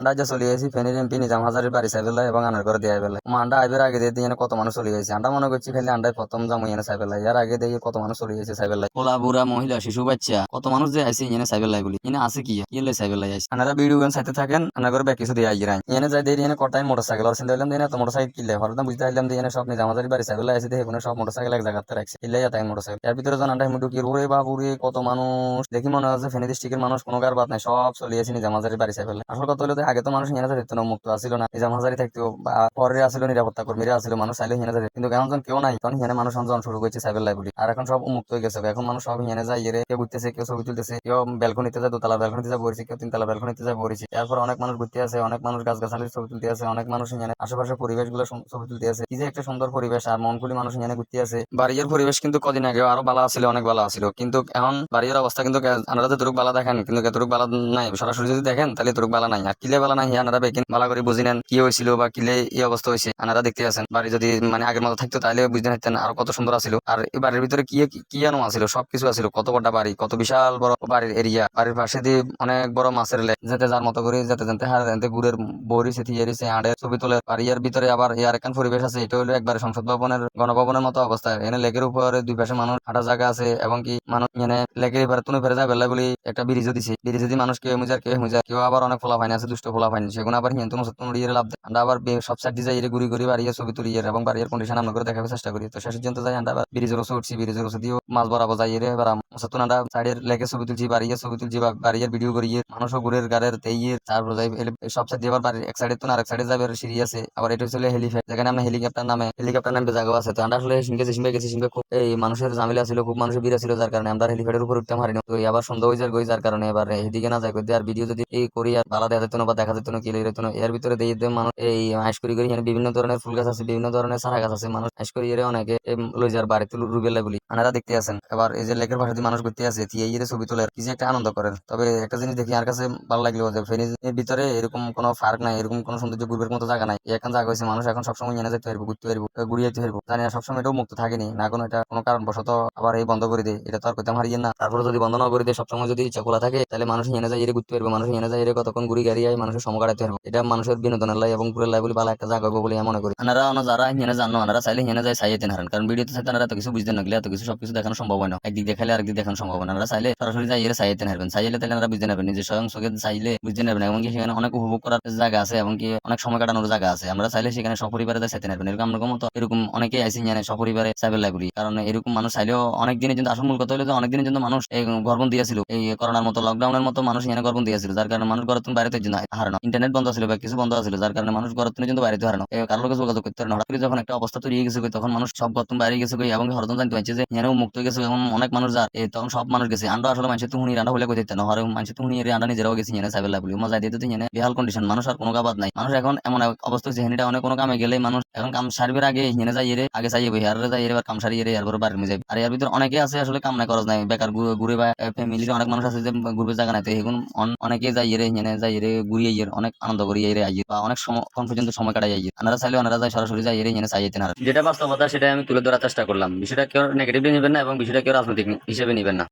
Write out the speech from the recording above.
আন্ডা যা চলে গেছি ফেনীর এমপি নিজাম হাজারের বাড়ি সাইবেলা এবং আনার করে দিয়ে বেলা আন্ডা আইবের আগে দিয়ে এনে কত মানুষ চলে গেছে আন্ডা মনে করছি খালি আন্ডায় প্রথম জামু এনে সাইবেলা এর আগে দিয়ে কত মানুষ চলে গেছে সাইবেলা পোলা বুড়া মহিলা শিশু বাচ্চা কত মানুষ যে আইসে এনে সাইবেলাই বলি। এনে আছে কি? ইলে সাইবেলাই আইসে আনারা ভিডিও গান সাইতে থাকেন আনা করে ব্যাক কিছু দিয়ে এনে যাই দিয়ে এনে কটাই মোটরসাইকেল আর চিন্তা করলাম দিয়ে তো মোটরসাইকেল কিনলে। হরদম বুঝতে পারলাম দিয়ে এনে সব নিজাম হাজারের বাড়ি সাইবেলা আইসে কোনো সব মোটরসাইকেল এক জায়গাতে রাখছে। ইলে তাই মোটরসাইকেল এর ভিতরে জানাটা আমি ঢুকি ওরে বাবুরে কত মানুষ। দেখি মনে হচ্ছে ফেনী ডিস্ট্রিক্টের মানুষ কোনো কার বাদ নাই সব চলে গেছে নিজাম হাজারের বাড়ি সাইবেলা আসল কথা হলো আগে তো মানুষ এনে যেত না মুক্ত আসিল না। নিজাম হাজারি থাকতো বা পরে আসিল নিরাপত্তা কর্মীরা আসিল মানুষ, চাইলে হিনে যায় কিন্তু এখন কেউ নাই, তখন হিনে মানুষ জন শুরু করেছে সাইবেল লাইব্রেরি। আর এখন সব মুক্ত হয়ে গেছে। এখন মানুষ সব হিনে যায় ইয়ে কেউ ঘুরতেছে, কেউ ছবি তুলতেছে, কেউ ব্যালকনিতে যায়, দোতলা ব্যালকনিতে যায় বসেছে কেউ তিনতলা ব্যালকনিতে যায় বসেছে তারপর অনেক মানুষ ঘুরতে আছে অনেক মানুষ গাছ গাছালির ছবি তুলতে আছে অনেক মানুষ হিনে আশেপাশের পরিবেশগুলো ছবি তুলতে আছে কি যে একটা সুন্দর পরিবেশ, আর মনকুলি মানুষ হিনে ঘুরতে আছে বাড়ির পরিবেশ কিন্তু কদিন আগে আরও ভালো আছিল, অনেক ভালো আছিল। কিন্তু এখন বাড়ির অবস্থা কিন্তু আপনারা তো তুরুক বালা দেখেন কিন্তু তুরুক বালা নাই। সরাসরি যদি দেখেন, তাহলে তুরুক বালা নাই। আর কিলে বালা নাই আপনারা বেকিন বালা করে বুঝি নেন কি হয়েছিল বা কিলে এই অবস্থা হয়েছে আপনারা দেখতে আছেন। বাড়ি যদি মানে আগের মতো থাকতো তাহলে বুঝতে পারতেন আরও কত সুন্দর আছিল। আর এই বাড়ির ভিতরে কি কি আনো আছিল? সবকিছু আছিল। কত বড় বাড়ি, কত বিশাল বড় বাড়ির এরিয়া। বাড়ির পাশে দিয়ে অনেক বড় মাছের লেক যেতে যার মতো করে যেতে যেতে হার যেতে গুড়ের সেটি এরিছে হাড়ের ছবি তোলে। বাড়ির ভিতরে আবার ইয়ার একখান পরিবেশ আছে। এটা হলো একবারে সংসদ ভবনের, গণভবনের মতো অবস্থা। এনে লেকের উপরে দুই পাশে মানুষ হাঁটার জায়গা আছে এবং কি মানুষ এনে লেকের এবারে তুলে ফেরে যায় বেলা বলি একটা ব্রিজও দিছে। ব্রিজে যদি মানুষ কেউ মুজার কেউ মুজার, কেউ আবার অনেক ফোলা ফাইন আছে। দুষ্ট ফোলা ফাইন সেগুলো আবার হিন্দু নতুন উড়িয়ে লাভ দেয় আমরা আবার সব সাইড দিয়ে ঘুরি ঘুরি বাড়িয়ে ছবি তুলি এবং বাড়ির কন্ডিশন আমরা করে দেখার চেষ্টা করি তো শেষ পর্যন্ত যাই আমরা আবার ব্রিজের ওসে উঠছি। ব্রিজের ওসে দিয়েও মাছ বরাবর যাই রে এবার সতুন আমরা সাইডের লেকে ছবি তুলছি বাড়িয়ে ছবি তুলছি, বা বাড়ির ভিডিও করি মানুষও ঘুরের গাড়ের তেইয়ে তারপর যাই সব সাইড দিয়ে আবার এক সাইডে তো আরেক সাইডে যাবে সিঁড়ি আছে। আবার এটা হচ্ছে হেলিপ্যাড যেখানে আমরা হেলিকপ্টার নামে। হেলিকপ্টার নামে জায়গা আছে। তো আমরা আসলে সিংহে সিংহে গেছি সিংহে খুব এই মানুষের ঝামেলা ছিল খুব মানুষের ভিড় ছিল যার কারণে আমরা হেলিপ্যাডের উপর উঠতে পারিনি তো আবার সন্ধ্যা হয়ে যায় যার কারণে এবার এদিকে না যাই আর ভিডিও যদি এই করি আর ভালো দেখা যেত না বা দেখা যেত না, কি যেত না। এর ভিতরে দিয়ে দিয়ে মানুষ এই আইস করি করি এখানে বিভিন্ন ধরনের ফুল গাছ আছে, বিভিন্ন ধরনের সারা গাছ আছে। মানুষ আইস করি এর অনেকে লই যার বাড়িতে রুবেলা বলি আনারা দেখতে আছেন। এবার এই যে লেকের পাশে মানুষ ঘুরতে তি এই ছবি তোলার কি যে একটা আনন্দ করেন। তবে একটা জিনিস দেখি আর কাছে ভালো লাগল যে ফেনীর ভিতরে এরকম কোনো পার্ক নাই, এরকম কোনো সৌন্দর্য ঘুরবের মতো জায়গা নাই। এখন জায়গা হয়েছে মানুষ এখন সবসময় এনে যেতে পারব, ঘুরতে পারব ঘুরিয়ে যেতে পারব। জানি না, সবসময় এটাও মুক্ত থাকেনি। না কোনো এটা কোনো কারণবশত আবার এই বন্ধ করে দেয়। এটা তো আর করতে হারিয়ে না। তারপরে যদি বন্ধ না করে দেয়, সবসময় যদি ইচ্ছা খোলা থাকে, তাহলে মানুষ এনে যায়, এর ঘুরতে পারবে। মানুষ এনে যায়, এর কতক্ষণ ঘুরি গাড়ি মানুষের পারব এটা মানুষের বিনোদনের লাই এবং ঘুরে লাই বলে ভালো একটা জায়গা বলে আমি মনে করি। আনারা অন্য যারা এনে জানো আনারা চাইলে এনে যায় চাইতে হারান। কারণ ভিডিওতে সাথে আনারা এত কিছু বুঝতে না গেলে এত কিছু সবকিছু দেখানো সম্ভব হয় না। একদিক দেখালে আরেকদিক দেখানো সম্ভব না। আনারা চাইলে সরাসরি যাই এর চাইতে হারবেন। চাইলে তাহলে আনারা বুঝতে নেবেন নিজের স্বয়ং চোখে চাইলে বুঝতে নেবেন এবং সেখানে অনেক উপভোগ করার জায়গা আছে এবং কি অনেক সময় কাটানোর জায়গা আছে। আমরা চাইলে সেখানে সপরিবারে চাইতে নেবেন এরকম আমরা মতো এরকম অনেকে আছে জানে সপরিবারে সাইবার লাইব্রেরি কারণ এরকম মানুষ চাইলেও অনেক দিনের জন্য আসল মূল কথা হলো যে অনেক দিনের জন্য মানুষ গর্বন দিয়েছিল। এই করোনার মতো লকডাউনের মতো মানুষ এখানে গর্বন দিয়েছিল। যার কারণে মানুষ গড়তুন বাইরে জন্য হারানো। ইন্টারনেট বন্ধ ছিল বা কিছু বন্ধ ছিল, যার কারণে মানুষ গড়তুনের কিন্তু বাইরে হারানো। কারোর লোকে যোগাযোগ করতে পারে হঠাৎ করে যখন একটা অবস্থা তৈরি গেছে তখন মানুষ সব গর্তুন বাইরে গেছে এবং হরদম জানতে পারছে যে এখানেও মুক্ত গেছে এবং অনেক মানুষ যার তখন সব মানুষ গেছে। আমরা আসলে মানুষের তুহুনি রান্না হলে কইতে না। হরে মানুষের তুহুনি এর আন্ডা নিজেরাও গেছে এখানে সাইবার লাইব্রেরি মজা দিয়ে তো এখানে বেহাল কন্ডিশন মানুষ আর কোনো কাবাদ নাই। মানুষ এখন এমন অবস্থা হচ্ছে হেনিটা অনেক কোনো কামে গেলে মানুষ এখন কাম সারবের আগে এখানে যাই এর আগে চাইয়ে বই আর যাই এর কাম সারিয়ে এর এরপর বাড়ি যাই আর এর ভিতরে অনেকে আছে আসলে কাম নাই, খরচ নাই। বেকার ঘুরে ঘুরে বা ফ্যামিলির অনেক মানুষ আছে যে, ঘুরবে জায়গা নাই, তো এখন অন- অনেকে যাই এর এখানে যাই এর ঘুরিয়ে এর অনেক আনন্দ করি এর আইয়ের বা অনেক সময় পর্যন্ত সময় কাটাই আইয়ে। আনারা চাইলে ওনারা যায়, সরাসরি যাই এর এখানে চাইতে না যেটা বাস্তবতা সেটা আমি তুলে ধরার চেষ্টা করলাম। বিষয়টা কেউ নেগেটিভলি নেবেন না এবং বিষয়টা কেউ রাজনৈতিক হিসেবে নেবেন না।